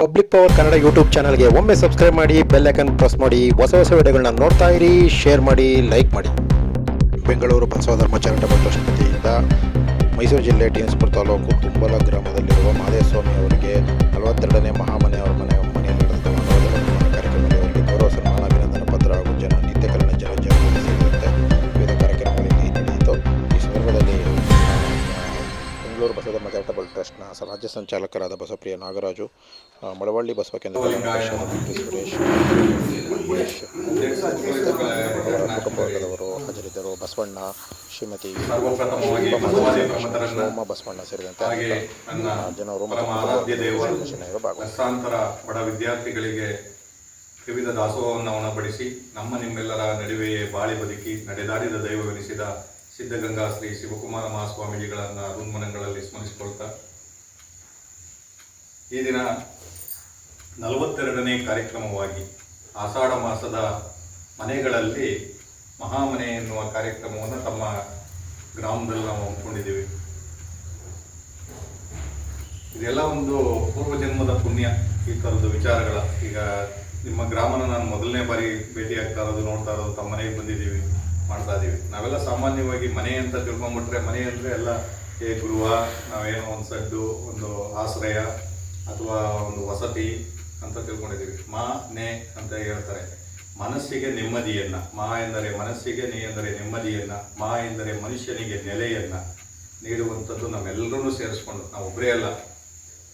Public power Kannada YouTube ಚಾನಲ್ಗೆ ಒಮ್ಮೆ subscribe ಮಾಡಿ ಬೆಲ್ ಐಕನ್ ಪ್ರೆಸ್ ಮಾಡಿ, ಹೊಸ ಹೊಸ ವಿಡಿಯೋಗಳನ್ನ ನೋಡ್ತಾ ಇರಿ ಶೇರ್ ಮಾಡಿ ಲೈಕ್ ಮಾಡಿ. ಬೆಂಗಳೂರು ಬಸವಧರ್ಮ ಚಾರಿಟಬಲ್ ಟ್ರಸ್ಟ್ ವತಿಯಿಂದ ಮೈಸೂರು ಜಿಲ್ಲೆ ಟಿಎನ್ಸ್ಪುರ ತಾಲೂಕು ತುಂಬಲ ಗ್ರಾಮದಲ್ಲಿರುವ ಮಹದೇವಸ್ವಾಮಿ ಅವರಿಗೆ ನಲವತ್ತೆರಡನೇ ಮಹಾಮನೆಯವರ ಮನೆ. ಬಸವಧರ್ಮ ಚಾರಿಟಬಲ್ ಟ್ರಸ್ಟ್ನ ರಾಜ್ಯ ಸಂಚಾಲಕರಾದ ಬಸಪ್ರಿಯ ನಾಗರಾಜು ಮಳವಳ್ಳಿ ಬಸವ ಕೇಂದ್ರ. ಸುರೇಶ್ ಮಹೇಶ್ ಹಾಜರಿದ್ದರು ಬಸವಣ್ಣ ಶ್ರೀಮತಿ ಸೋಮ ಬಸವಣ್ಣ ಸೇರಿದಂತೆ ಜನರು ಲಕ್ಷಾಂತರ ಬಡ ವಿದ್ಯಾರ್ಥಿಗಳಿಗೆ ವಿವಿಧ ದಾಸೋಹವನ್ನು ಉಣಬಡಿಸಿ ನಮ್ಮ ನಿಮ್ಮೆಲ್ಲರ ನಡುವೆಯೇ ಬಾಳಿ ಬದುಕಿ ನಡೆದಾಡಿದ ದೈವವೆನಿಸಿದ ಸಿದ್ಧಗಂಗಾ ಶ್ರೀ ಶಿವಕುಮಾರ ಮಹಾಸ್ವಾಮೀಜಿಗಳನ್ನ ಋನ್ಮನಗಳಲ್ಲಿ ಸ್ಮರಿಸಿಕೊಳ್ತಾ, ಈ ದಿನ ನಲವತ್ತೆರಡನೇ ಕಾರ್ಯಕ್ರಮವಾಗಿ ಆಷಾಢ ಮಾಸದ ಮನೆಗಳಲ್ಲಿ ಮಹಾಮನೆ ಎನ್ನುವ ಕಾರ್ಯಕ್ರಮವನ್ನು ತಮ್ಮ ಗ್ರಾಮದಲ್ಲಿ ನಾವು ಹಮ್ಮಿಕೊಂಡಿದ್ದೀವಿ. ಇದೆಲ್ಲ ಒಂದು ಪೂರ್ವಜನ್ಮದ ಪುಣ್ಯ, ಈ ಥರದ ವಿಚಾರಗಳ. ಈಗ ನಿಮ್ಮ ಗ್ರಾಮನ ನಾನು ಮೊದಲನೇ ಬಾರಿ ಭೇಟಿ ಆಗ್ತಾ ಇರೋದು, ನೋಡ್ತಾ ಇರೋದು ತಮ್ಮ ಮನೆಗೆ ಬಂದಿದ್ದೀವಿ. ಮಾಡ್ತಾ ಇದ್ದೀವಿ ನಾವೆಲ್ಲ ಸಾಮಾನ್ಯವಾಗಿ ಮನೆ ಅಂತ ತಿಳ್ಕೊಂಬಿಟ್ರೆ ಮನೆ ಅಂದರೆ ಎಲ್ಲ, ಏ ಗೃಹ ನಾವೇನೋ ಒಂದು ಸಡ್ಡು, ಒಂದು ಆಶ್ರಯ ಅಥವಾ ಒಂದು ವಸತಿ ಅಂತ ತಿಳ್ಕೊಂಡಿದ್ದೀವಿ ಮಾ, ನೆ ಅಂತ ಹೇಳ್ತಾರೆ. ಮನಸ್ಸಿಗೆ ನೆಮ್ಮದಿಯನ್ನ, ಮಾ ಎಂದರೆ ಮನಸ್ಸಿಗೆ, ನೆ ಎಂದರೆ ನೆಮ್ಮದಿಯನ್ನ, ಮಾ ಎಂದರೆ ಮನುಷ್ಯನಿಗೆ ನೆಲೆಯನ್ನ ನೀಡುವಂಥದ್ದು ನಮ್ಮೆಲ್ಲರನ್ನೂ ಸೇರಿಸ್ಕೊಂಡು, ನಾವು ಒಬ್ಬರೇ ಅಲ್ಲ.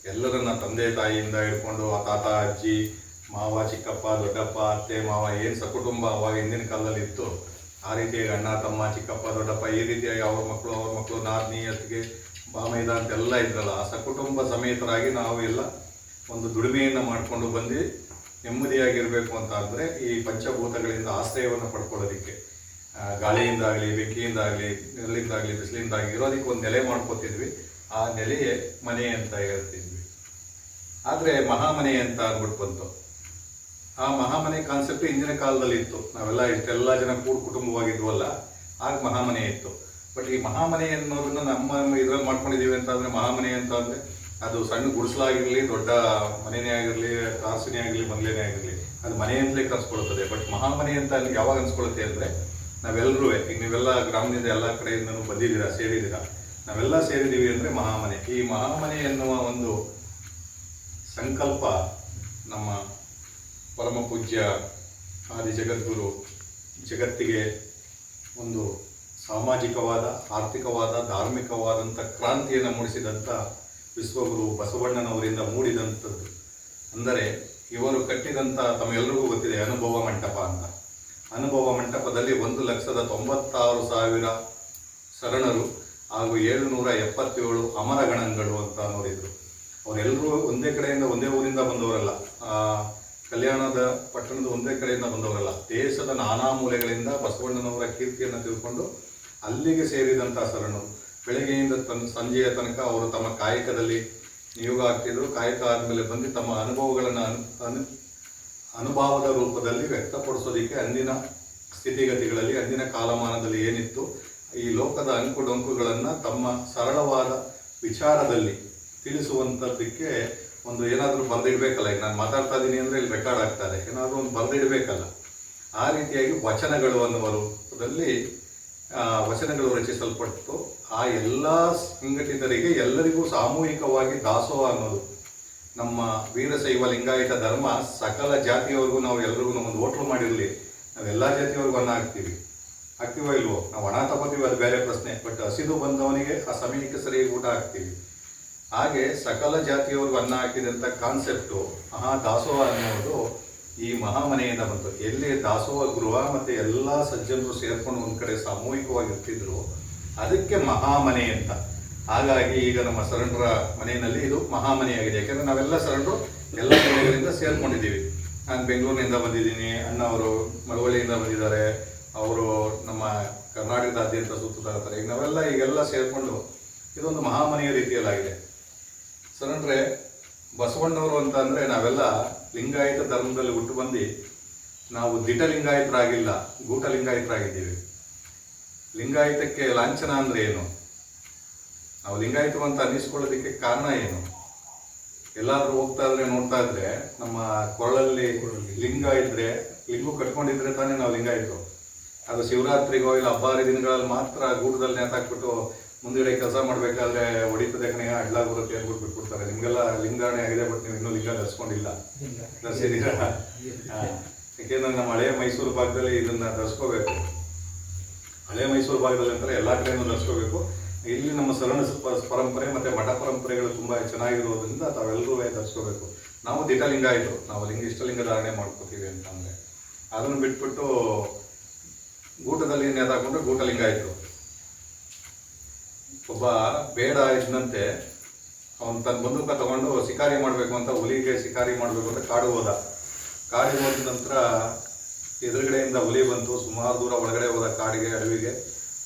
ಎಲ್ಲರನ್ನ ತಂದೆ ತಾಯಿಯಿಂದ ಹಿಡ್ಕೊಂಡು ಆ ತಾತ, ಅಜ್ಜಿ, ಮಾವ, ಚಿಕ್ಕಪ್ಪ, ದೊಡ್ಡಪ್ಪ, ಅತ್ತೆ, ಮಾವ, ಏನು ಸಕುಟುಂಬ ಅವಾಗ ಹಿಂದಿನ ಕಾಲದಲ್ಲಿ ಇತ್ತು ಆ ರೀತಿಯಾಗಿ ಅಣ್ಣ, ತಮ್ಮ, ಚಿಕ್ಕಪ್ಪ, ದೊಡ್ಡಪ್ಪ, ಈ ರೀತಿಯಾಗಿ ಅವ್ರ ಮಕ್ಕಳು ಅವ್ರ ಮಕ್ಕಳು ನಾದಿನಿ, ಅತ್ತಿಗೆ, ಬಾಮೈದ ಅಂತೆಲ್ಲ ಇದ್ರಲ್ಲ, ಆ ಸಕುಟುಂಬ ಸಮೇತರಾಗಿ ನಾವು ಎಲ್ಲ ಒಂದು ದುಡಿಮೆಯನ್ನು ಮಾಡಿಕೊಂಡು ಬಂದು ನೆಮ್ಮದಿಯಾಗಿರಬೇಕು ಅಂತ ಅಂದರೆ ಈ ಪಂಚಭೂತಗಳಿಂದ ಆಶ್ರಯವನ್ನು ಪಡ್ಕೊಳ್ಳೋದಕ್ಕೆ ಗಾಳಿಯಿಂದಾಗಲಿ, ಬೆಂಕಿಯಿಂದಾಗಲಿ, ನೆರಳಿಂದಾಗಲಿ, ಬಿಸಿಲಿಂದಾಗಲಿ ಇರೋದಕ್ಕೆ ಒಂದು ನೆಲೆ ಮಾಡ್ಕೋತಿದ್ವಿ. ಆ ನೆಲೆಯೇ ಮನೆ ಅಂತ ಹೇಳ್ತಿದ್ವಿ. ಆದರೆ ಮಹಾಮನೆ ಅಂತ ಅಂದ್ಬಿಟ್ಟು ಬಂತು. ಆ ಮಹಾಮನೆ ಕಾನ್ಸೆಪ್ಟ್ ಹಿಂದಿನ ಕಾಲದಲ್ಲಿ ಇತ್ತು. ನಾವೆಲ್ಲ ಇಷ್ಟೆಲ್ಲ ಜನ ಕೂಡ್ ಕುಟುಂಬವಾಗಿದ್ವಲ್ಲ, ಆಗ ಮಹಾಮನೆ ಇತ್ತು. ಬಟ್ ಈ ಮಹಾಮನೆ ಅನ್ನೋದನ್ನ ನಮ್ಮ ಇದ್ರಲ್ಲಿ ಮಾಡ್ಕೊಂಡಿದೀವಿ ಅಂತ ಮಹಾಮನೆ ಅಂತ ಅಂದ್ರೆ ಅದು ಸಣ್ಣ ಗುಡಿಸಲಾಗಿರ್ಲಿ, ದೊಡ್ಡ ಮನೆಯೇ ಆಗಿರ್ಲಿ ಕಾಸಿನೇ ಆಗಿರ್ಲಿ, ಬಂಗ್ಲೆನೇ ಆಗಿರ್ಲಿ, ಅದು ಮನೆ ಅಂತಲೇ ಕನ್ಸ್ಕೊಳ್ತದೆ ಬಟ್ ಮಹಾಮನೆ ಅಂತ ಅಲ್ಲಿ ಯಾವಾಗ ಅನ್ಸ್ಕೊಳುತ್ತೆ ಅಂದ್ರೆ ನಾವೆಲ್ಲರೂ ಈಗ ನೀವೆಲ್ಲ ಗ್ರಾಮದಿಂದ ಎಲ್ಲ ಕಡೆಯಿಂದನು ಬಂದಿದ್ದೀರಾ, ಸೇರಿದ್ದೀರಾ? ನಾವೆಲ್ಲ ಸೇರಿದ್ದೀವಿ ಅಂದ್ರೆ ಮಹಾಮನೆ. ಈ ಮಹಾಮನೆ ಎನ್ನುವ ಒಂದು ಸಂಕಲ್ಪ ನಮ್ಮ ಪರಮ ಪೂಜ್ಯ ಆದಿ ಜಗದ್ಗುರು, ಜಗತ್ತಿಗೆ ಒಂದು ಸಾಮಾಜಿಕವಾದ, ಆರ್ಥಿಕವಾದ, ಧಾರ್ಮಿಕವಾದಂಥ ಕ್ರಾಂತಿಯನ್ನು ಮೂಡಿಸಿದಂಥ ವಿಶ್ವಗುರು ಬಸವಣ್ಣನವರಿಂದ ಮೂಡಿದಂಥದ್ದು. ಅಂದರೆ ಇವರು ಕಟ್ಟಿದಂಥ ತಮ್ಮೆಲ್ಲರಿಗೂ ಗೊತ್ತಿದೆ ಅನುಭವ ಮಂಟಪ ಅಂತ. ಅನುಭವ ಮಂಟಪದಲ್ಲಿ ಒಂದು ಲಕ್ಷದ ತೊಂಬತ್ತಾರು ಸಾವಿರ ಶರಣರು ಹಾಗೂ ಏಳುನೂರ ಎಪ್ಪತ್ತೇಳು ಅಮರಗಣಗಳು ಅಂತ ನೋಡಿದರು. ಅವರೆಲ್ಲರೂ ಒಂದೇ ಕಡೆಯಿಂದ ಒಂದೇ ಊರಿಂದ ಬಂದವರಲ್ಲ. ಕಲ್ಯಾಣದ ಪಟ್ಟಣದ ಒಂದೇ ಕಡೆಯಿಂದ ಬಂದವರಲ್ಲ, ದೇಶದ ನಾನಾ ಮೂಲೆಗಳಿಂದ ಬಸವಣ್ಣನವರ ಕೀರ್ತಿಯನ್ನು ತಿಳ್ಕೊಂಡು ಅಲ್ಲಿಗೆ ಸೇರಿದಂಥ ಸರಣು ಬೆಳಗ್ಗೆಯಿಂದ ತನ್, ಸಂಜೆಯ ತನಕ ಅವರು ತಮ್ಮ ಕಾಯಕದಲ್ಲಿ ನಿಯೋಗ ಆಗ್ತಿದ್ರು. ಕಾಯಕ ಆದಮೇಲೆ ಬಂದು ತಮ್ಮ ಅನುಭವಗಳನ್ನು ಅನು ಅನು, ಅನುಭವದ ರೂಪದಲ್ಲಿ ವ್ಯಕ್ತಪಡಿಸೋದಕ್ಕೆ ಅಂದಿನ ಸ್ಥಿತಿಗತಿಗಳಲ್ಲಿ, ಅಂದಿನ ಕಾಲಮಾನದಲ್ಲಿ ಏನಿತ್ತು, ಈ ಲೋಕದ ಅಂಕು ಡೊಂಕುಗಳನ್ನು ತಮ್ಮ ಸರಳವಾದ ವಿಚಾರದಲ್ಲಿ ತಿಳಿಸುವಂಥದ್ದಕ್ಕೆ ಒಂದು ಏನಾದರೂ ಬರೆದಿಡ್ಬೇಕಲ್ಲ ಈಗ ನಾನು ಮಾತಾಡ್ತಾ ಇದ್ದೀನಿ ಅಂದರೆ ಇಲ್ಲಿ ರೆಕಾರ್ಡ್ ಆಗ್ತಾ ಇದೆ ಏನಾದರೂ ಒಂದು ಬರೆದಿಡ್ಬೇಕಲ್ಲ ಆ ರೀತಿಯಾಗಿ ವಚನಗಳು ಅನ್ನುವ ರೂಪದಲ್ಲಿ ಆ, ವಚನಗಳು ರಚಿಸಲ್ಪಟ್ಟು ಆ ಎಲ್ಲ ಸಂಘಟಿತರಿಗೆ ಎಲ್ಲರಿಗೂ ಸಾಮೂಹಿಕವಾಗಿ ದಾಸೋಹ ಅನ್ನೋದು. ನಮ್ಮ ವೀರಶೈವ ಲಿಂಗಾಯತ ಧರ್ಮ ಸಕಲ ಜಾತಿಯವರೆಗೂ ನಾವು ಎಲ್ರಿಗೂ ಒಂದು ಹೋಟ್ಲು ಮಾಡಿರಲಿ. ನಾವು ಎಲ್ಲ ಜಾತಿಯವರೆಗೂ ಅನ್ನ ಹಾಕ್ತೀವಿ. ಹಾಕ್ತೀವೋ ಇಲ್ವೋ? ನಾವು ಹಣ ತಗೋತೀವಿ ಅದು ಬೇರೆ ಪ್ರಶ್ನೆ. ಬಟ್ ಹಸಿದು ಬಂದವನಿಗೆ ಆ ಸಮಯಕ್ಕೆ ಸರಿಯಾಗಿ ಊಟ ಹಾಕ್ತೀವಿ. ಹಾಗೆ ಸಕಲ ಜಾತಿಯವ್ರಿಗೂ ಅನ್ನ ಹಾಕಿದಂಥ ಕಾನ್ಸೆಪ್ಟು ಮಹಾ ದಾಸೋಹ ಅನ್ನೋದು ಈ ಮಹಾಮನೆಯಿಂದ ಬಂತು. ಎಲ್ಲಿ ದಾಸೋಹ ಗೃಹ ಮತ್ತೆ ಎಲ್ಲ ಸಜ್ಜನರು ಸೇರ್ಕೊಂಡು ಒಂದು ಕಡೆ ಸಾಮೂಹಿಕವಾಗಿ ಇರ್ತಿದ್ರು ಅದಕ್ಕೆ ಮಹಾಮನೆ ಅಂತ. ಹಾಗಾಗಿ ಈಗ ನಮ್ಮ ಶರಣರ ಮನೆಯಲ್ಲಿ ಇದು ಮಹಾಮನೆಯಾಗಿದೆ. ಯಾಕಂದ್ರೆ ನಾವೆಲ್ಲ ಶರಣರು ಎಲ್ಲ ಮನೆಗಳಿಂದ ಸೇರ್ಕೊಂಡಿದ್ದೀವಿ. ನಾನು ಬೆಂಗಳೂರಿನಿಂದ ಬಂದಿದ್ದೀನಿ, ಅಣ್ಣ ಅವರು ಮಳವಳ್ಳಿಯಿಂದ ಬಂದಿದ್ದಾರೆ, ಅವರು ನಮ್ಮ ಕರ್ನಾಟಕದಾದ್ಯಂತ ಸುತ್ತುತ್ತಾ ಇರ್ತಾರೆ. ಈಗ ನಾವೆಲ್ಲ ಈಗೆಲ್ಲ ಸೇರಿಕೊಂಡು ಇದೊಂದು ಮಹಾಮನೆಯ ರೀತಿಯಲ್ಲಾಗಿದೆ. ಶರಣರೇ ಬಸವಣ್ಣವರು ಅಂತ ಅಂದ್ರೆ ನಾವೆಲ್ಲ ಲಿಂಗಾಯತ ಧರ್ಮದಲ್ಲಿ ಹುಟ್ಟು ಬಂದು ನಾವು ದಿಟ ಲಿಂಗಾಯತರಾಗಿಲ್ಲ ಗೂಟ ಲಿಂಗಾಯತರಾಗಿದ್ದೀವಿ ಲಿಂಗಾಯತಕ್ಕೆ ಲಾಂಛನ ಅಂದ್ರೆ ಏನು? ನಾವು ಲಿಂಗಾಯತರು ಅಂತ ಅನ್ನಿಸ್ಕೊಳ್ಳೋದಕ್ಕೆ ಕಾರಣ ಏನು? ಎಲ್ಲಾದ್ರೂ ಹೋಗ್ತಾ ಇದ್ರೆ, ನೋಡ್ತಾ ಇದ್ರೆ, ನಮ್ಮ ಕೊರಳಲ್ಲಿ ಲಿಂಗ ಇದ್ರೆ ಲಿಂಗು ಕಟ್ಕೊಂಡಿದ್ರೆ ತಾನೇ ನಾವು ಲಿಂಗಾಯತು ಅದು ಶಿವರಾತ್ರಿಗೋ ಇಲ್ಲ ಹಬ್ಬ ಹರಿದಿನಗಳಲ್ಲಿ ಮಾತ್ರ ಗೂಟದಲ್ಲಿ ನೇತಾಕ್ಬಿಟ್ಟು ಮುಂದ್ಗಡೆ ಕೆಲಸ ಮಾಡ್ಬೇಕಾದ್ರೆ ಹೊಡಿತದೆ ಕಣೆ ಬರುತ್ತೆ ಅಂದ್ಬಿಟ್ಟು ಬಿಟ್ಬಿಡ್ತಾರೆ. ನಿಮ್ಗೆಲ್ಲ ಲಿಂಗಾಣೆ ಆಗಿದೆ ಬಟ್ ನೀವು ಇನ್ನೂ ಲಿಂಗ ಧರಿಸ್ಕೊಂಡಿಲ್ಲ. ಯಾಕೆಂದ್ರೆ ನಮ್ಮ ಹಳೆಯ ಮೈಸೂರು ಭಾಗದಲ್ಲಿ ಇದನ್ನ ಧರಿಸ್ಕೋಬೇಕು. ಹಳೆ ಮೈಸೂರು ಭಾಗದಲ್ಲಿ ಅಂತಾರೆ ಎಲ್ಲಾ ಕಡೆನೂ ಧರಿಸ್ಕೋಬೇಕು. ಇಲ್ಲಿ ನಮ್ಮ ಸರಣ ಪರಂಪರೆ ಮತ್ತೆ ಮಠ ಪರಂಪರೆಗಳು ತುಂಬಾ ಚೆನ್ನಾಗಿರೋದ್ರಿಂದ ತಾವೆಲ್ಲರೂ ಧರಿಸ್ಕೋಬೇಕು. ನಾವು ದಿಟಲಿಂಗ ಆಯ್ತು ನಾವು ಲಿಂಗ, ಇಷ್ಟಲಿಂಗ ಧಾರಣೆ ಮಾಡ್ಕೋತೀವಿ ಅಂತ ಅಂದ್ರೆ ಅದನ್ನು ಬಿಟ್ಬಿಟ್ಟು ಗೂಟದಲ್ಲಿ ನೇತಾಕೊಂಡ್ರೆ ಗೂಟಲಿಂಗ ಆಯ್ತು ಒಬ್ಬ ಬೇಡ ಇದ್ದಂತೆ ಅವನ್ ತನ್ನ ಬಂದೂಕ ತಗೊಂಡು ಶಿಕಾರಿ ಮಾಡಬೇಕು ಅಂತ ಹುಲಿಗೆ ಶಿಕಾರಿ ಮಾಡಬೇಕು ಅಂತ ಕಾಡು ಹೋದ. ಕಾಡಿಗೆ ಹೋದ ನಂತರ ಎದುರುಗಡೆಯಿಂದ ಹುಲಿ ಬಂತು ಸುಮಾರು ದೂರ ಒಳಗಡೆ ಹೋದ ಕಾಡಿಗೆ ಅಡವಿಗೆ.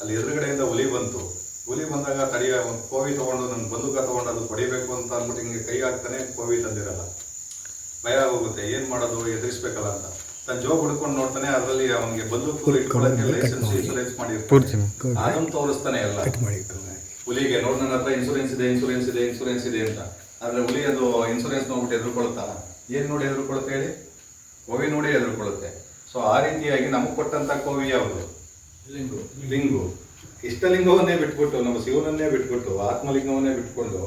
ಅಲ್ಲಿ ಎದುರುಗಡೆಯಿಂದ ಹುಲಿ ಬಂತು. ಹುಲಿ ಬಂದಾಗ ತಡಿಯ ಒಂದು ಕೋವಿ ತಗೊಂಡು ನನ್ನ ಬಂದೂಕ ತಗೊಂಡು ಅದು ಹೊಡಿಬೇಕು ಅಂತ ಅಂದ್ಬಿಟ್ಟು ಹಿಂಗೆ ಕೈ ಹಾಕ್ತಾನೆ ಕೋವಿ ತಂದಿರಲ್ಲ. ಭಯ ಹೋಗುತ್ತೆ ಏನ್ ಮಾಡೋದು ಎದುರಿಸ್ಬೇಕಲ್ಲ ಅಂತ. ತನ್ನ ಜೋಬ್ ಹುಡ್ಕೊಂಡು ನೋಡ್ತಾನೆ ಅದರಲ್ಲಿ ಅವನಿಗೆ ಬಂದೂಕು ಇಟ್ಕೊಳ್ಳೋಕೆ ಲೈಸೆನ್ಸ್ ಇನ್ಸೂರೆನ್ಸ್ ಮಾಡಿರ್ತಾನೆ. ಅದನ್ನು ತೋರಿಸ್ತಾನೆ ಎಲ್ಲ. ಹುಲಿಗೆ ನೋಡಿ ನನ್ನ ಹತ್ರ ಇನ್ಸೂರೆನ್ಸ್ ಇದೆ ಇನ್ಸೂರೆನ್ಸ್ ಇದೆ ಇನ್ಸೂರೆನ್ಸ್ ಇದೆ ಅಂತ. ಆದ್ರೆ ಹುಲಿ ಅದು ಇನ್ಸೂರೆನ್ಸ್ ನೋಡ್ಬಿಟ್ಟು ಎದುರುಕೊಳ್ತಾ ಏನ್ ನೋಡಿ ಎದುರುಕೊಳುತ್ತೆ ಹೇಳಿ? ಕೋವಿ ನೋಡಿ ಎದುರುಕೊಳ್ಳುತ್ತೆ ಸೊ ಆ ರೀತಿಯಾಗಿ ನಮಗೆ ಕೊಟ್ಟಂತ ಕೋವಿ ಯಾವುದು? ಲಿಂಗು. ಲಿಂಗು. ಇಷ್ಟಲಿಂಗವನ್ನೇ ಬಿಟ್ಬಿಟ್ಟು ನಮ್ಮ ಶಿವನನ್ನೇ ಬಿಟ್ಬಿಟ್ಟು ಆತ್ಮಲಿಂಗವನ್ನೇ ಬಿಟ್ಕೊಂಡು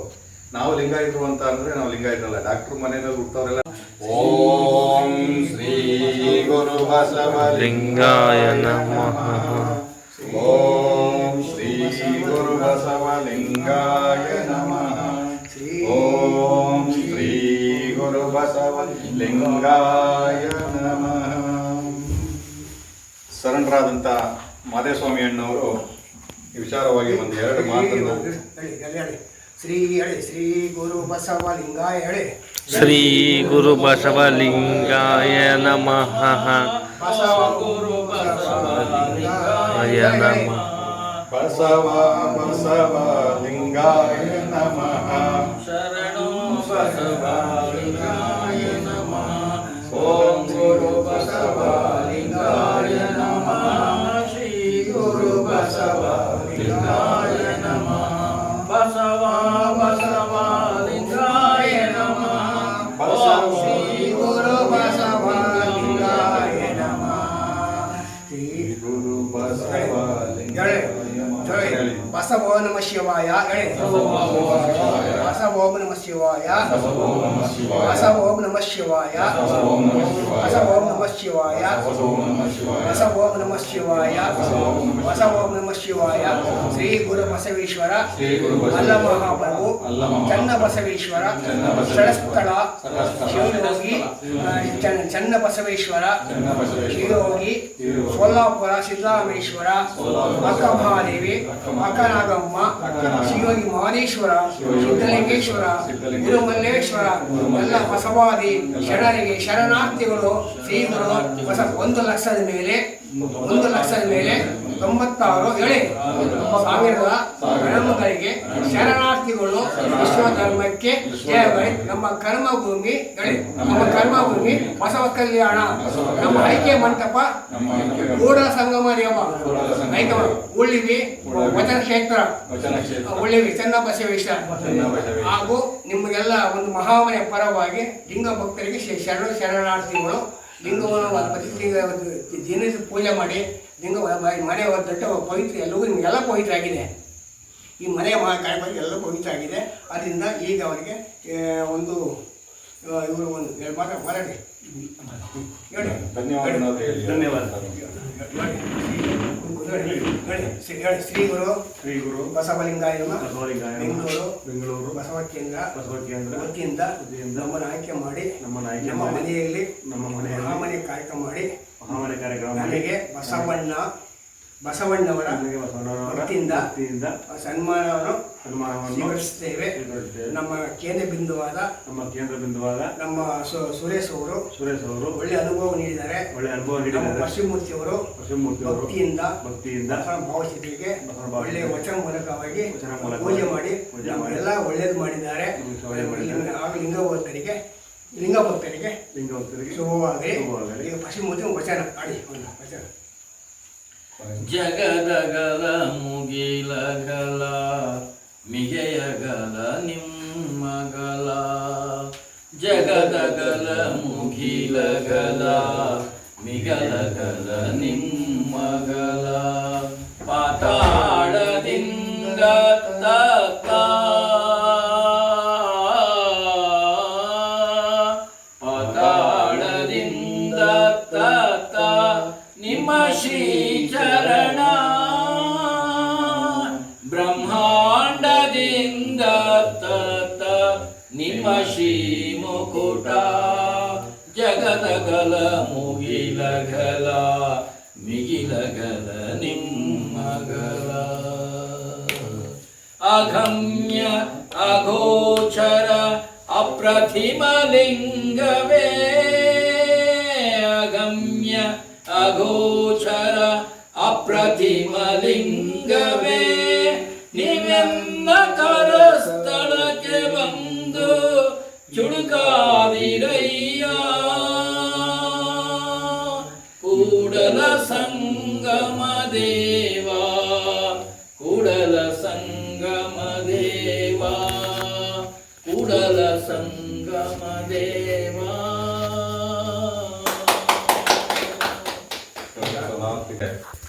ನಾವು ಲಿಂಗಾಯತರು ಅಂತ ಅಂದ್ರೆ ನಾವು ಲಿಂಗಾಯತರಲ್ಲ. ಡಾಕ್ಟರ್ ಮನೆಯಲ್ಲಿ ಹುಟ್ಟವರೆಲ್ಲ ಓಂ ಶ್ರೀ ಗುರು ಲಿಂಗಾಯ ನಮಃ. ಬಸವಲಿಂಗಾಯ ನಮಃ. ಓಂ ಶ್ರೀ ಗುರು ಬಸವಲಿಂಗಾಯ ನಮಃ. ಶರಣರಾದಂಥ ಮಾದೇಸ್ವಾಮಿ ಅಣ್ಣವರು ಈ ವಿಚಾರವಾಗಿ ಒಂದು ಎರಡು ಮಾತನ್ನು. ಶ್ರೀ ಹೇಳಿ ಶ್ರೀ ಗುರು ಬಸವಲಿಂಗಾಯ ಹೇಳಿ. ಶ್ರೀ ಗುರು ಬಸವಲಿಂಗಾಯ ನಮಃ. ಬಸವ ಗುರು ಬಸವಲಿಂಗಾಯ ನಮಃ. ಬಸವ ಬಸವ ಲಿಂಗಾಯ ನಮಃ ಓಂ ಗುರು ಬಸವ ಲಿಂಗಾಯ ನಮಃ ಶ್ರೀ ಗುರು ಬಸವ ಲಿಂಗಾಯ ನಮಃ ಬಸವ ಬಸವ ಲಿಂಗಾಯ ನಮಃ ಬಸವ ಶ್ರೀ ಗುರು ಬಸವ ಲಿಂಗಾಯ ನಮಃ ಶ್ರೀ ಗುರು ಬಸವ ನಮ ಶಿವಾಯ ಹೇಳಿ. ಬಸವ ನಮ ಶಿವಾಯ. ಬಸವ ನಮ ಶಿವಾಯ. ಬಸವ ನಮ ಶಿವಾಯ. ಬಸವ ನಮ ಶಿವಾಯ. ಬಸವ ನಮ ಶಿವಾಯ. ಶ್ರೀ ಗುರು ಬಸವೇಶ್ವರ. ಅಲ್ಲ ಮಹಾಪ್ರಭು. ಚನ್ನ ಬಸವೇಶ್ವರ. ಸ್ಥಳ ಶಿವಯೋಗಿ. ಚನ್ನ- ಬಸವೇಶ್ವರ. ಶಿವಯೋಗಿ. ಸೋಲಾಪುರ ಸಿದ್ದರಾಮೇಶ್ವರ ಅಕ್ಕ ಮಹಾದೇವಿ ಅಕ್ಕ ಮಾನೇಶ್ವರ ಶಿವಯೋಗಿ ಮಹದೇಶ್ವರ ಸಿದ್ಧಲಿಂಗೇಶ್ವರ ಗುರುಮಲ್ಲೇಶ್ವರ ಎಲ್ಲ ಬಸವಾದಿ ಶರಣರಿಗೆ ಶರಣಾರ್ಥಿಗಳು ಶ್ರೀಗಳು ಹೊಸ ಒಂದು ಲಕ್ಷದ ಮೇಲೆ ಒಂದು ಲಕ್ಷದ ಮೇಲೆ ತೊಂಬತ್ತಾರು ಹೇಳಿ ಸಾವಿರದ ಕರ್ಮಗಳಿಗೆ ಶರಣಾರ್ಥಿಗಳು ವಿಶ್ವ ಧರ್ಮಕ್ಕೆ ನಮ್ಮ ಕರ್ಮಭೂಮಿ ನಮ್ಮ ಕರ್ಮಭೂಮಿ ಬಸವ ಕಲ್ಯಾಣ ನಮ್ಮ ಐಕ್ಯ ಮಂಟಪ ಕೂಡ ಸಂಗಮ ದೇವ. ಉಳ್ಳಿವಿ ವಚನ ಕ್ಷೇತ್ರ. ಉಳ್ಳಿವಿ ಚನ್ನಬಸವೇಶ್ವರ ಹಾಗೂ ನಿಮಗೆಲ್ಲ ಒಂದು ಮಹಾಮನೆಯ ಪರವಾಗಿ ಲಿಂಗ ಭಕ್ತರಿಗೆ ಶರಣ ಶರಣಾರ್ಥಿಗಳು ಲಿಂಗವನ್ನು ಪ್ರತಿ ದಿನ ಪೂಜೆ ಮಾಡಿ. ಲಿಂಗ ಮನೆ ದೊಡ್ಡ ಪವಿತ್ರ ಎಲ್ಲವೂ ನಿಮಗೆಲ್ಲ ಪವಿತ್ರ ಆಗಿದೆ ಈ ಮನೆ ಕಾರ್ಯಕ್ರಮ ಎಲ್ಲ ಪವಿತ್ರ ಆಗಿದೆ ಅದರಿಂದ ಈಗ ಅವರಿಗೆ ಒಂದು ಇವರು ಒಂದು ಎರಡು ಮಾತ್ರ ಮಾತಾಡಿ. ಹೇಳಿ. ಧನ್ಯವಾದ. ಹೇಳಿ ಶ್ರೀ ಹೇಳಿ ಶ್ರೀ ಗುರು ಶ್ರೀ ಗುರು ಬಸವಲಿಂಗಾಯ ಬಸವಲಿಂಗಾಯ. ಬೆಂಗಳೂರು ಬೆಂಗಳೂರು ಬಸವ ಕೇಂದ್ರ ಬಸವ ಕೇಂದ್ರ ವತಿಯಿಂದ ವತಿಯಿಂದ ನಮ್ಮನ್ನು ಆಯ್ಕೆ ಮಾಡಿ ನಮ್ಮನ್ನು ಆಯ್ಕೆ ನಮ್ಮ ಮನೆಯಲ್ಲಿ ನಮ್ಮ ಮನೆ ಮಹಾಮನೆ ಕಾರ್ಯಕ್ರಮ ಮಾಡಿ ಮಹಾಮನೆ ಕಾರ್ಯಕ್ರಮ ನನಗೆ ಬಸವಣ್ಣ ಬಸವಣ್ಣವರ ವತಿಯಿಂದ ವತಿಯಿಂದ ಸನ್ಮಾನವನ್ನು ಸ್ವೀಕರಿಸುತ್ತೇವೆ. ನಮ್ಮ ಕೇಂದ್ರ ಬಿಂದುವಾದ ನಮ್ಮ ಕೇಂದ್ರ ಬಿಂದುವಾದ ನಮ್ಮ ಸುರೇಶ್ ಅವರು ಸುರೇಶ್ ಅವರು ಒಳ್ಳೆ ಅನುಭವ ನೀಡಿದ್ದಾರೆ ಒಳ್ಳೆ ಅನುಭವ ನೀಡಿದ್ದಾರೆ ಪಶ್ಚಿಮೂರ್ತಿ ಅವರು ಪಶ್ಚಿಮೂರ್ತಿ ಅವರು ಭಕ್ತಿಯಿಂದ ಭಕ್ತಿಯಿಂದ ಭಾವಚಿತ್ರಿಗೆ ಒಳ್ಳೆಯ ವಚನ ಮೂಲಕವಾಗಿ ಪೂಜೆ ಮಾಡಿ ಎಲ್ಲ ಒಳ್ಳೇದು ಮಾಡಿದ್ದಾರೆ. ಹಾಗೂ ಲಿಂಗ ಭಕ್ತರಿಗೆ ಲಿಂಗ ಭಕ್ತರಿಗೆ ಲಿಂಗ ಭಕ್ತರಿಗೆ ಶುಭವಾಗಲಿ. ಪಶ್ಚಿಮೂರ್ತಿ ವಚನ ಮಾಡಿ ಒಂದು ವಚನ ಜಗದಗಲ ಮುಗಿಲಗಲ ಮಿಗೆಯಗಲ ನಿಮ್ಮಗಲ. ಜಗದಗಲ ಮುಗಿಲಗಲ ಮಿಗಲಗಲ ನಿಮ್ಮಗಲ. ಪಾತಾಳದಿಂದ ಜಗದಗಲ ಮುಗಿಲಗಲ ಮಿಗಿಲಗಲ ನಿಮ್ಮಗಲ ಅಗಮ್ಯ ಅಗೋಚರ ಅಪ್ರತಿಮಲಿಂಗವೇ ಅಗಮ್ಯ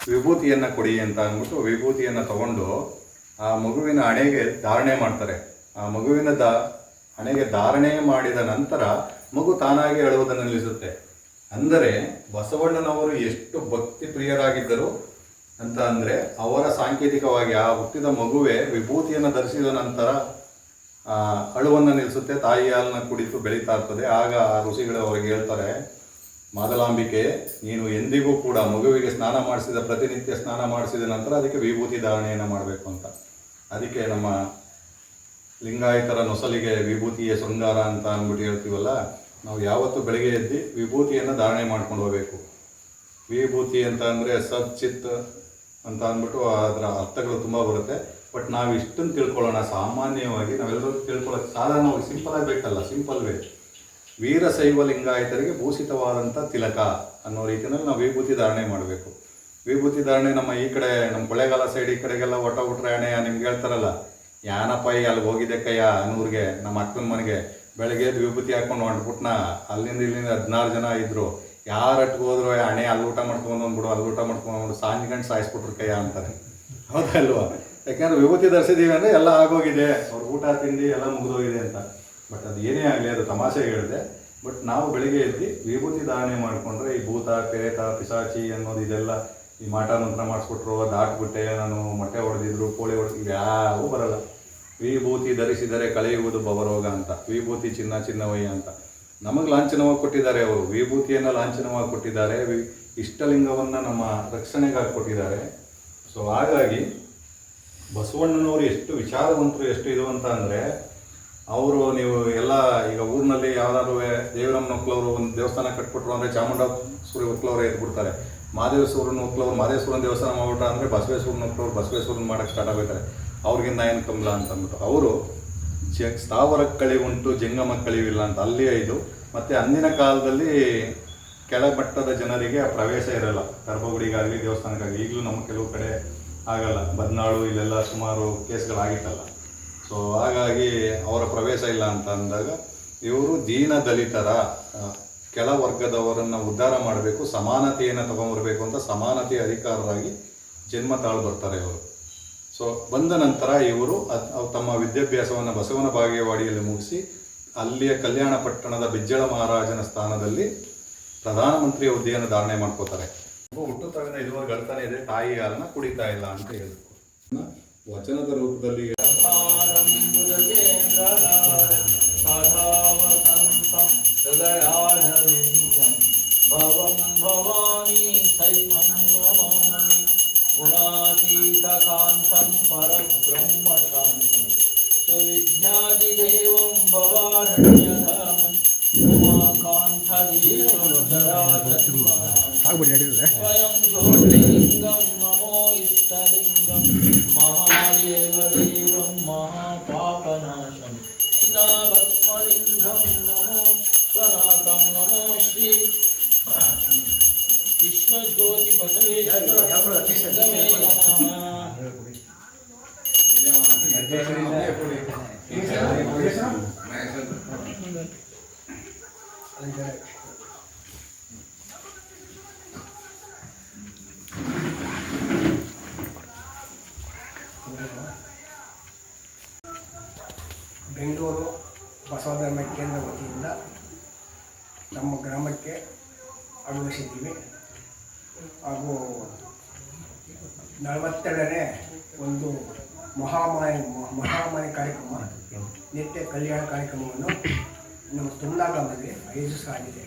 ವಿಭೂತಿಯನ್ನ ಕೊಡಿ ಅಂತ ಅಂದ್ಬಿಟ್ಟು ವಿಭೂತಿಯನ್ನ ತಗೊಂಡು ಆ ಮಗುವಿನ ಹಣೆಗೆ ಧಾರಣೆ ಮಾಡ್ತಾರೆ. ಆ ಮಗುವಿನ ದ, ಹಣೆಗೆ ಧಾರಣೆ ಮಾಡಿದ ನಂತರ ಮಗು ತಾನಾಗಿ ಅಳುವುದನ್ನು ನಿಲ್ಲಿಸುತ್ತೆ. ಅಂದರೆ ಬಸವಣ್ಣನವರು ಎಷ್ಟು ಭಕ್ತಿ ಪ್ರಿಯರಾಗಿದ್ದರು ಅಂತ ಅಂದ್ರೆ ಅವರ ಸಾಂಕೇತಿಕವಾಗಿ ಆ ಹುಟ್ಟಿದ ಮಗುವೆ ವಿಭೂತಿಯನ್ನು ಧರಿಸಿದ ನಂತರ ಅಳುವನ್ನು ನಿಲ್ಲಿಸುತ್ತೆ ತಾಯಿ ಹಾಲನ್ನ ಕುಡಿತು ಬೆಳೀತಾ ಇರ್ತದೆ. ಆಗ ಆ ಋಷಿಗಳು ಅವರಿಗೆ ಹೇಳ್ತಾರೆ, ಮಾದಲಾಂಬಿಕೆ, ನೀನು ಎಂದಿಗೂ ಕೂಡ ಮಗುವಿಗೆ ಸ್ನಾನ ಮಾಡಿಸಿದ ಪ್ರತಿನಿತ್ಯ ಸ್ನಾನ ಮಾಡಿಸಿದ ನಂತರ ಅದಕ್ಕೆ ವಿಭೂತಿ ಧಾರಣೆಯನ್ನು ಮಾಡಬೇಕು ಅಂತ. ಅದಕ್ಕೆ ನಮ್ಮ ಲಿಂಗಾಯತರ ನೊಸಲಿಗೆ ವಿಭೂತಿಯ ಶೃಂಗಾರ ಅಂತ ಅಂದ್ಬಿಟ್ಟು ಹೇಳ್ತೀವಲ್ಲ, ನಾವು ಯಾವತ್ತು ಬೆಳಗ್ಗೆ ಎದ್ದು ವಿಭೂತಿಯನ್ನು ಧಾರಣೆ ಮಾಡ್ಕೊಂಡು ಹೋಗಬೇಕು. ವಿಭೂತಿ ಅಂತ ಅಂದರೆ ಸಚ್ಚಿತ್ ಅಂತ ಅಂದ್ಬಿಟ್ಟು ಅದರ ಅರ್ಥಗಳು ತುಂಬ ಬರುತ್ತೆ. ಬಟ್ ನಾವು ಇಷ್ಟನ್ನು ತಿಳ್ಕೊಳ್ಳೋಣ, ಸಾಮಾನ್ಯವಾಗಿ ನಾವೆಲ್ಲರೂ ತಿಳ್ಕೊಳ್ಳೋಕೆ ಸಾಧಾರಣವಾಗಿ ಸಿಂಪಲ್ ಆಗಬೇಕಲ್ಲ ಸಿಂಪಲ್ ವೇ. ವೀರಶೈವ ಲಿಂಗಾಯತರಿಗೆ ಭೂಷಿತವಾದಂಥ ತಿಲಕ ಅನ್ನೋ ರೀತಿಯಲ್ಲಿ ನಾವು ವಿಭೂತಿ ಧಾರಣೆ ಮಾಡಬೇಕು. ವಿಭೂತಿ ಧಾರಣೆ ನಮ್ಮ ಈ ಕಡೆ, ನಮ್ಮ ಕೊಳೆಗಾಲ ಸೈಡ್ ಈ ಕಡೆಗೆಲ್ಲ ಒಟ್ಟ ಬಿಟ್ರೆ ನಿಮ್ಗೆ ಹೇಳ್ತಾರಲ್ಲ ಯಾನಪ್ಪ ಈ ಅಲ್ಲಿ ಹೋಗಿದ್ದೆ ಕಯ್ಯ ಅನ್ನೂರಿಗೆ, ನಮ್ಮ ಅಕ್ಕನ ಮನೆಗೆ, ಬೆಳಗ್ಗೆ ಎದ್ದು ವಿಭೂತಿ ಹಾಕೊಂಡು ಹೊಂಟ್ಬಿಟ್ನ, ಅಲ್ಲಿಂದ ಇಲ್ಲಿಂದ ಹದಿನಾರು ಜನ ಇದ್ದರು ಯಾರು ಅಟ್ಗೆ ಹೋದ್ರು, ಹಣೆ ಅಲ್ಲಿ ಊಟ ಮಾಡ್ಕೊಂಡು ಬಂದ್ಬಿಡು, ಅಲ್ಲಿ ಊಟ ಮಾಡ್ಕೊಂಡು ಸಾಂಜ್ ಗಂಟು ಸಾಯಿಸ್ಬಿಟ್ರು ಕಯ್ಯ ಅಂತಾರೆ. ಹೌದಲ್ವಾ? ಯಾಕಂದ್ರೆ ವಿಭೂತಿ ಧರಿಸಿದ್ದೀವಿ ಅಂದರೆ ಎಲ್ಲ ಆಗೋಗಿದೆ. ಅವ್ರ ಊಟ, ತಿಂಡಿ ಎಲ್ಲ ಮುಗಿದೋಗಿದೆ ಅಂತ. ಬಟ್ ಅದು ಏನೇ ಆಗಲಿ ಅದು ತಮಾಷೆ ಹೇಳಿದೆ. ಬಟ್ ನಾವು ಬೆಳಿಗ್ಗೆ ಎದ್ದು ವಿಭೂತಿ ಧಾರಣೆ ಮಾಡಿಕೊಂಡ್ರೆ ಈ ಭೂತ, ಪ್ರೇತ ಪಿಸಾಚಿ ಅನ್ನೋದು ಇದೆಲ್ಲ ಈ ಮಾಟ ಮಂತ್ರ ಮಾಡಿಸ್ಬಿಟ್ರು ದಾಟ್ಬಿಟ್ಟೆ, ನಾನು ಮೊಟ್ಟೆ ಹೊಡೆದಿದ್ರು ಕೋಳಿ ಹೊಡೆದಿದ್ರು ಯಾವೂ ಬರಲ್ಲ. ವಿಭೂತಿ ಧರಿಸಿದರೆ ಕಳೆಯುವುದು ಬವರೋಗ ಅಂತ. ವಿಭೂತಿ ಚಿನ್ನ ಚಿನ್ನವಯ್ಯ ಅಂತ. ನಮಗೆ ಲಾಂಛನವಾಗಿ ಕೊಟ್ಟಿದ್ದಾರೆ ಅವರು. ವಿಭೂತಿಯನ್ನು ಲಾಂಛನವಾಗಿ ಕೊಟ್ಟಿದ್ದಾರೆ. ವಿ- ಇಷ್ಟಲಿಂಗವನ್ನು ನಮ್ಮ ರಕ್ಷಣೆಗಾಗಿ ಕೊಟ್ಟಿದ್ದಾರೆ. ಸೊ ಹಾಗಾಗಿ ಬಸವಣ್ಣನವರು ಎಷ್ಟು ವಿಚಾರವಂತರು, ಎಷ್ಟು ಇದು ಅಂತ ಅಂದರೆ, ಅವರು ನೀವು ಎಲ್ಲ ಈಗ ಊರಿನಲ್ಲಿ ಯಾವ್ದಾದ್ರು ದೇವರಮ್ಮನ ಒಕ್ಕಲವರು ಒಂದು ದೇವಸ್ಥಾನ ಕಟ್ಬಿಟ್ರು ಅಂದರೆ ಚಾಮುಂಡೇಶ್ವರಿ ಒಕ್ಕಲವರು ಎದ್ಬಿಡ್ತಾರೆ ಮಾದೇಶ್ವರನ ಒಕ್ಕಲವರು ಮಾದೇಶ್ವರನ ದೇವಸ್ಥಾನ ಮಾಡ್ಬಿಟ್ರೆ ಅಂದರೆ ಬಸವೇಶ್ವರನ ಒಕ್ಕಲವರು ಬಸವೇಶ್ವರನ ಮಾಡೋಕ್ಕೆ ಸ್ಟಾರ್ಟ್ ಆಗ್ತಾರೆ ಅವ್ರಿಗಿಂತ ಏನು ಕಮ್ಮಿಲ್ಲ ಅಂತ ಅಂದ್ಬಿಟ್ಟು. ಅವರು ಜ ಸ್ಥಾವರ ಉಂಟು, ಜಂಗಮ ಕಳಿವಿಲ್ಲ ಅಂತ. ಅಲ್ಲಿ ಇದು. ಮತ್ತು ಅಂದಿನ ಕಾಲದಲ್ಲಿ ಕೆಳಮಟ್ಟದ ಜನರಿಗೆ ಪ್ರವೇಶ ಇರಲ್ಲ. ಗರ್ಭಗುಡಿಗಾಗಲಿ ದೇವಸ್ಥಾನಕ್ಕಾಗಲಿ. ಈಗಲೂ ನಮ್ಮ ಕೆಲವು ಕಡೆ ಆಗಲ್ಲ. ಬದ್ನಾಳು ಇಲ್ಲೆಲ್ಲ ಸುಮಾರು ಕೇಸ್ಗಳಾಗಿತ್ತಲ್ಲ. ಸೊ ಹಾಗಾಗಿ ಅವರ ಪ್ರವೇಶ ಇಲ್ಲ ಅಂತ ಅಂದಾಗ ಇವರು ದೀನ ದಲಿತರ ಕೆಲ ವರ್ಗದವರನ್ನು ಉದ್ಧಾರ ಮಾಡಬೇಕು, ಸಮಾನತೆಯನ್ನು ತಗೊಂಬರಬೇಕು ಅಂತ ಸಮಾನತೆಯ ಅಧಿಕಾರರಾಗಿ ಜನ್ಮ ತಾಳು ಬರ್ತಾರೆ ಇವರು. ಸೊ ಬಂದ ನಂತರ ಇವರು ತಮ್ಮ ವಿದ್ಯಾಭ್ಯಾಸವನ್ನು ಬಸವನ ಬಾಗೇವಾಡಿಯಲ್ಲಿ ಮುಗಿಸಿ ಅಲ್ಲಿಯ ಕಲ್ಯಾಣ ಪಟ್ಟಣದ ಬಿಜ್ಜಳ ಮಹಾರಾಜನ ಸ್ಥಾನದಲ್ಲಿ ಪ್ರಧಾನಮಂತ್ರಿ ಹುದ್ದೆಯನ್ನು ಧಾರಣೆ ಮಾಡ್ಕೋತಾರೆ. ಹುಟ್ಟುತ್ತಾಗಿನ ಇದುವರೆಗೆ ಅಳ್ತಾನೆ ಇದೆ ತಾಯಿ ಹಾಲನ್ನ ಕುಡಿತಾ ಇಲ್ಲ ಅಂತ ಹೇಳಿದ್ರು ವಚನದ ರೂಪದಲ್ಲಿ ಭವಂ ಭವಾನಿ ಸೈವಂ ನಮಾಮಿ ಗುಣಾತೀತಕಾಂತಂ ಪರಬ್ರಹ್ಮಶಾಂತಂ ಸುವಿದ್ಯಾದಿದೇವಂ ಭವಾರಣ್ಯಧಾಮಂ ಉಮಾಕಾಂತಧೀರಂ ಜರಾಧರ್ಮಂ ಸ್ವಯಂ ಜ್ಯೋತಿಲಿಂಗಂ ನಮೋ ಇಷ್ಟಲಿಂಗಂ ಮಹಾದೇವದೇವಂ ಮಹಾಪಾಪನಾಶಂ ಚಿದಾಭಸ್ಮಲಿಂಗಂ ನಮೋ ಸ್ವನಾಥಂ ನಮೋ ಶ್ರೀ ವಿಶ್ವಜ್ಯೋತಿ ಬಸವೇಶ್ವರ ಲಿಂಗವೇ ನಮಃ ಅಂದರೆ ಬೆಂಗಳೂರು ಬಸವಧರ್ಮ ಕೇಂದ್ರ ವತಿಯಿಂದ ನಮ್ಮ ಗ್ರಾಮಕ್ಕೆ ಆಗಮಿಸಿದ್ದೀವಿ ಹಾಗೂ ನಲವತ್ತೆರಡನೇ ಒಂದು ಮಹಾಮಾಯ ಮಹಾಮಾಯ ಕಾರ್ಯಕ್ರಮ ನಿತ್ಯ ಕಲ್ಯಾಣ ಕಾರ್ಯಕ್ರಮವನ್ನು ನಮ್ಮ ತುಂಡಾ ಗ್ರಾಮದಲ್ಲಿ ಆಯೋಜಿಸಲಾಗಿದೆ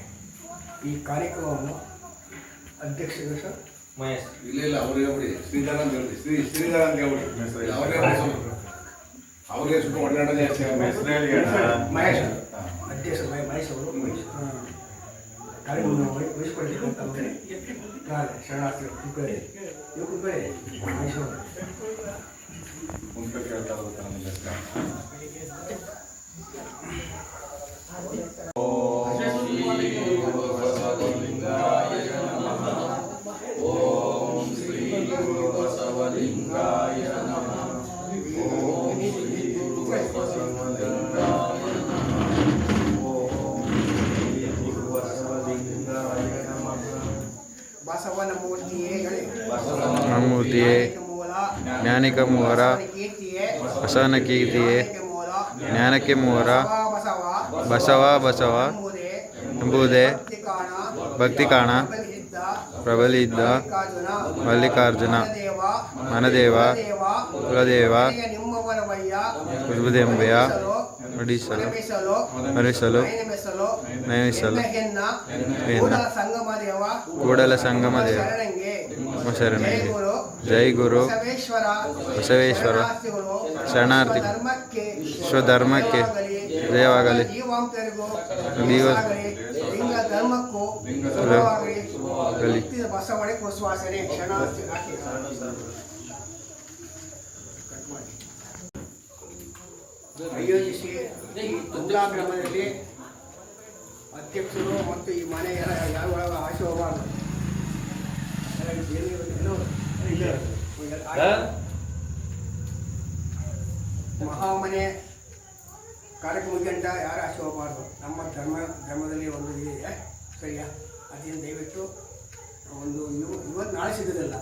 ಈ ಕಾರ್ಯಕ್ರಮವನ್ನು ಅಧ್ಯಕ್ಷರು ಸರ್ ಇಲ್ಲ ಇಲ್ಲ ಅವ್ರಿಗೆ ಹೇಳ್ಬಿಡಿ. ಶ್ರೀಧರ ಅಂತ ಹೇಳ್ಬಿಡಿ. ಶ್ರೀ ಶ್ರೀಧರ ಅಂತ ಹೇಳ್ಬಿಡಿ ಅವ್ರಿಗೆ ಅವ್ರಿಗೆ ಸ್ವಲ್ಪ ಒಡನಾಟ ಜಾಸ್ತಿ ಹೇಳಿ. ಮಹೇಶ್ ಅಧ್ಯಕ್ಷ ಮಹೇ- ಮಹೇಶ್ ಅವರು ಕಾರ್ಯಕ್ರಮ ನಾಳೆ ಶರಣಾರ್ಥಿ ಕುಕ್ಕರೆ ನೀವು ಕುಕ್ಕರೆ ಮಹೇಶ್ ಅವರು. ಮುಂದೆ ಕೇಳ್ತಾ ಹೋಗ್ತಾರೆ ನಮಗೆ ಜ್ಞಾನಿಕ ಮೂವರ ಬಸವನ ಕೀರ್ತಿಯೇ ಜ್ಞಾನಕ್ಕೆ ಮೂವರ ಬಸವ ಬಸವ ಎಂಬುದೇ ಭಕ್ತಿ ಕಾಣ ಪ್ರಬಲಿದ್ದ ಮಲ್ಲಿಕಾರ್ಜುನ ಮನದೇವ ಕುಲದೇವ ಕುಲದೆಂಬೆಯ ಮಡಿಸಲು ಮರಿಸಲು ನಯಿಸಲು ಕೂಡಲ ಸಂಗಮ ದೇವ ಕೂಡಲ ಜೈ ಗುರು. ಬಸವೇಶ್ವರ, ಶರಣಾರ್ಥಿ. ಧರ್ಮಕ್ಕೆ ಸ್ವಧರ್ಮಕ್ಕೆ ಜಯವಾಗಲಿ. ಆಯೋಜಿಸಿ ಈ ತುಂಗಾ ಗ್ರಾಮದಲ್ಲಿ ಅಧ್ಯಕ್ಷರು ಮತ್ತು ಈ ಮನೆಯ ಯಾರು ಆಶೆ ಆಸೆ ಹೋಗಬಾರ್ದು ಇಲ್ಲಿ. ಮಹಾಮನೆ ಕಾರ್ಯಕ್ರಮ ಅಂತ ಯಾರು ಆಚೆ ಹೋಗಬಾರ್ದು ನಮ್ಮ ಧರ್ಮ, ಧರ್ಮದಲ್ಲಿ ಒಂದು ಇದೆ ಸರಿಯಾ? ಅದರಿಂದ ದಯವಿಟ್ಟು ಒಂದು ಇವ ಇವತ್ತು ನಾಳೆ ಸಿಗೋದಿಲ್ಲ.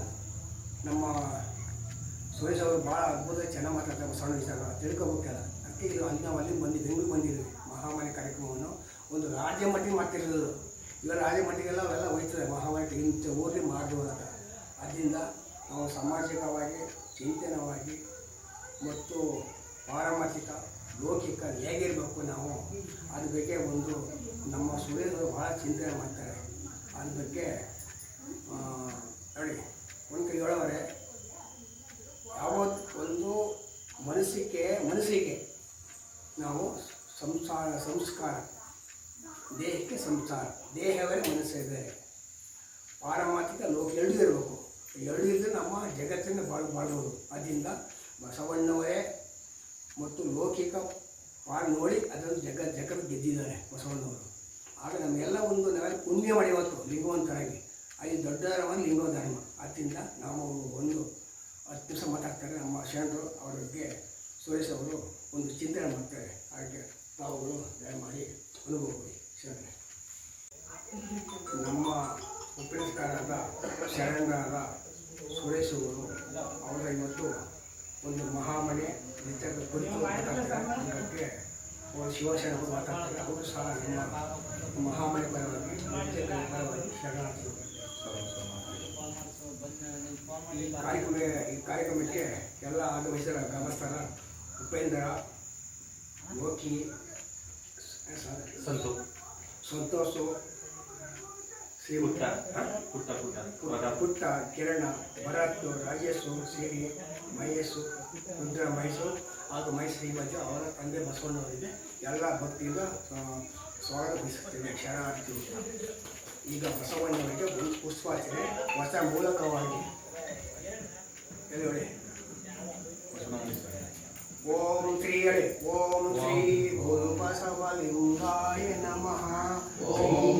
ನಮ್ಮ ಸುರೇಶ್ ಅವರು ಭಾಳ ಅದ್ಭುತ ಚೆನ್ನಾಗಿ ಮಾತಾಡ್ತಾರೆ. ಸಣ್ಣ ವಿಚಾರ. ತಿಳ್ಕೊಬೇಕಲ್ಲ. ಅದಕ್ಕೆ ಇದು ಅಲ್ಲಿ ನಾವು ಅಲ್ಲಿ ಬಂದು ಬೆಂಗಳೂರು ಬಂದಿದ್ದೀವಿ. ಮಹಾಮಾರಿ ಕಾರ್ಯಕ್ರಮವನ್ನು. ಒಂದು ರಾಜ್ಯ ಮಟ್ಟಿಗೆ ಮಾಡ್ತಿರೋದು. ಇವಾಗ ರಾಜ್ಯ ಮಟ್ಟಿಗೆಲ್ಲ ಅವೆಲ್ಲ ಹೋಯ್ತದೆ. ಮಹಾಮಾರಿ ಇಂಥ ಊರಲ್ಲಿ ಮಾಡ್ಬೋದು ಅದರಿಂದ ನಾವು ಸಾಮಾಜಿಕವಾಗಿ, ಚಿಂತನವಾಗಿ ಮತ್ತು ಪಾರಮಾರ್ಥಿಕ, ಲೌಕಿಕ ಹೇಗಿರಬೇಕು ನಾವು ಅದ್ರ ಬಗ್ಗೆ ಒಂದು ನಮ್ಮ ಸುಳಿದರು ಭಾಳ ಚಿಂತನೆ ಮಾಡ್ತಾರೆ. ಅದ್ರ ಬಗ್ಗೆ ನೋಡಿ, ಒಂದು ಕೈ ಹೇಳೋರೆ ಯಾವತ್ತು ಒಂದು ಮನಸ್ಸಿಗೆ ಮನಸ್ಸಿಗೆ ನಾವು ಸಂಸಾರ, ಸಂಸ್ಕಾರ, ದೇಹಕ್ಕೆ ಸಂಸಾರ, ದೇಹವೇ ಮನಸ್ಸೇ ಬೇರೆ. ಪಾರಮಾರ್ಥಿಕ ಲೋಕ ಎರಡೂ ಇರಬೇಕು. ಇದ್ದರೆ ನಮ್ಮ ಜಗತ್ತನ್ನು ಬಾಳು ಮಾಡಬಹುದು ಅದರಿಂದ ಬಸವಣ್ಣವರೇ ಮತ್ತು ಲೌಕಿಕ ಪಾಡು ನೋಡಿ ಅದನ್ನು ಜಗ ಜಗತ್ತು ಗೆದ್ದಿದ್ದಾರೆ ಬಸವಣ್ಣವರು. ಆಗ ನಮಗೆಲ್ಲ ಒಂದು ನಾವೆಲ್ಲ ಪುಣ್ಯ ಮಾಡಿವತ್ತು ಲಿಂಗವಂತರಾಗಿ ಅಲ್ಲಿ ದೊಡ್ಡ ಧರ್ಮ ಲಿಂಗೋ ಧರ್ಮ. ಅದರಿಂದ ನಾವು ಒಂದು ಹತ್ತು ದಿವಸ ಮಾತಾಡ್ತಾರೆ. ನಮ್ಮ ಶರಣರು ಅವರಿಗೆ ಬಗ್ಗೆ ಸುರೇಶ್ ಅವರು ಒಂದು ಚಿಂತನೆ ಮಾಡ್ತಾರೆ. ಹಾಗೆ ತಾವುಗಳು ದಯಮಾಡಿ ಅನುಭವ ಕೊಡಿ ಶರಣರೇ. ನಮ್ಮ ಉಪನ್ಯಾಸಕಾರರಾದ ಶರಣರಾದ ಸುರೇಶ್ ಅವರು ಅವರ ಇವತ್ತು ಒಂದು ಮಹಾಮನೆ ನಿತ್ಯದ ಕುರಿತು ಮಾತಾಡ್ತಾರೆ. ಹಾಗಾಗಿ ಅವರು ಶಿವಶರಣ ಮಾತಾಡ್ತಾರೆ. ಅವರು ಸಹ ನಮ್ಮ ಮಹಾಮನೆ ಪರವಾಗಿ ನಿತ್ಯ ಪರವಾಗಿ ಶರಣಾರ್ಥಿಗಳು ಈ ಕಾರ್ಯಕ್ರಮ ಈ ಕಾರ್ಯಕ್ರಮಕ್ಕೆ ಎಲ್ಲ ಆಗಮಿಸಿದ ಗ್ರಾಮಸ್ಥರ ಉಪೇಂದ್ರ ಲೋಕಿ ಸಂತೋಷು ಶ್ರೀ ಪುಟ್ಟ ಪುಟ್ಟ ಪುಟ್ಟ ಕಿರಣ ಭರತ್ ರಾಜೇಶು ಸಿರಿ ಮಹೇಶು ರುದ್ರ ಮಹೇಶು ಹಾಗೂ ಮಹೇಶ್ ಶ್ರೀಮಂತ ಅವರ ತಂದೆ ಬಸವಣ್ಣವರಿಗೆ ಎಲ್ಲ ಭಕ್ತಿಯಿಂದ ಸ್ವಾಗತಿಸುತ್ತೇನೆ ಶರಣಾರ್ಥಿ ಈಗ ಬಸವಣ್ಣವರಿಗೆ ಒಂದು ಪುಷ್ಪಾರ್ಚನೆ ಹೊಸ ಮೂಲಕವಾಗಿ. ಹೇಳಿ ಹೇಳಿ ಓಂ ಶ್ರೀ ಹೇಳಿ ಓಂ ಶ್ರೀ ಗುರು ಬಸವಲಿಂಗಾಯ ನಮಃ. ಓಂ